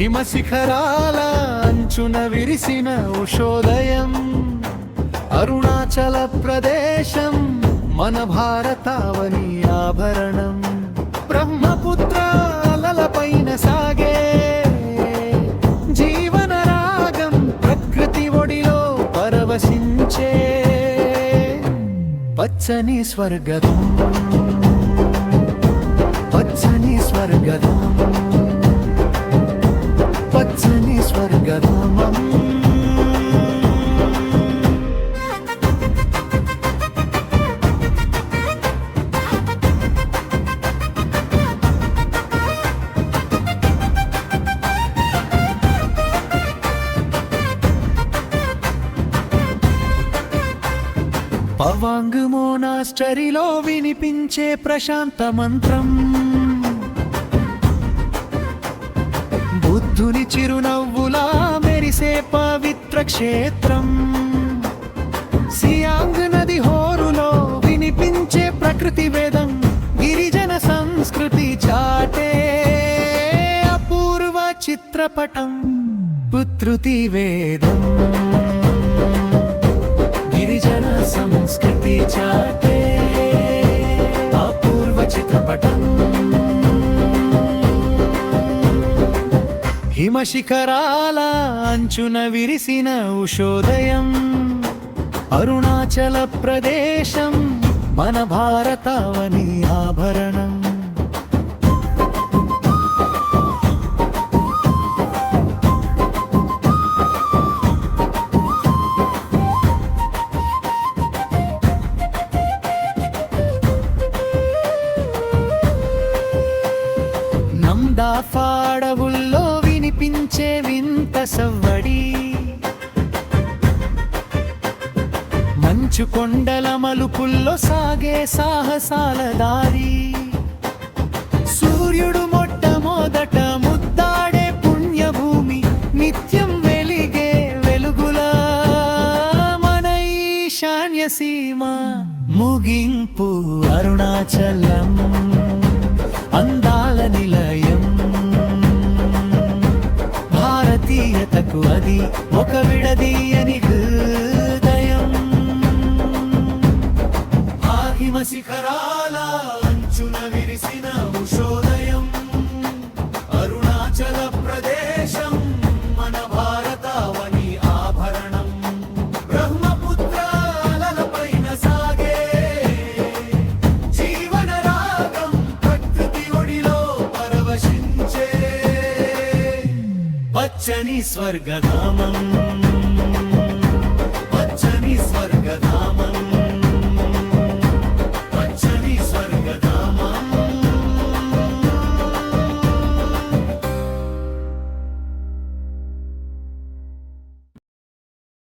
హిమశిఖరాల అంచున విరిసిన ఉషోదయం అరుణాచల ప్రదేశం మన భారతావని ఆభరణం. బ్రహ్మపుత్ర అలలపైన సాగే జీవన రాగం ప్రకృతి ఒడిలో పరవశించే పచ్చని స్వర్గం పచ్చని స్వర్గం పచ్చని స్వర్గధామం. పవాంగ్ మోనాస్టరీలో వినిపించే ప్రశాంత మంత్రం. బుద్ధుని చిరునవ్వులా మెరిసే పవిత్ర క్షేత్రం సియాంగ్ నది హోరులో వినిపించే ప్రకృతి వేదం గిరిజన సంస్కృతి చాటే. అపూర్వ చిత్రపటం పుత్రుతి వేదం గిరిజన సంస్కృతి చాటే. అపూర్వ చిత్రపటం హిమశిఖరాల అంచున విరిసిన ఉషోదయం అరుణాచల ప్రదేశం మన భారతావని ఆభరణం. నందాఫాడవుల్లో వినిపించే వింత సవ్వడి. మంచు కొండల మలుపుల్లో సాగే సాహసాల దారి. సూర్యుడు మొట్టమొదట ముద్దాడే పుణ్యభూమి నిత్యం వెలిగే వెలుగులా మన ఈశాన్య సీమ ముగింపు అరుణాచలం. భారతీయతకు అది ఒక విడదీయని హృదయం. ఆహిమ శిఖరాల అంచున విరిసిన ఉషోదయం. అరుణాచల ప్రదేశం మన భారతావని ఆభరణం. బ్రహ్మపుత్రాలపైన సాగే జీవన రాగం ప్రకృతి ఒడిలో పరవశించే పచ్చని స్వర్గధామం.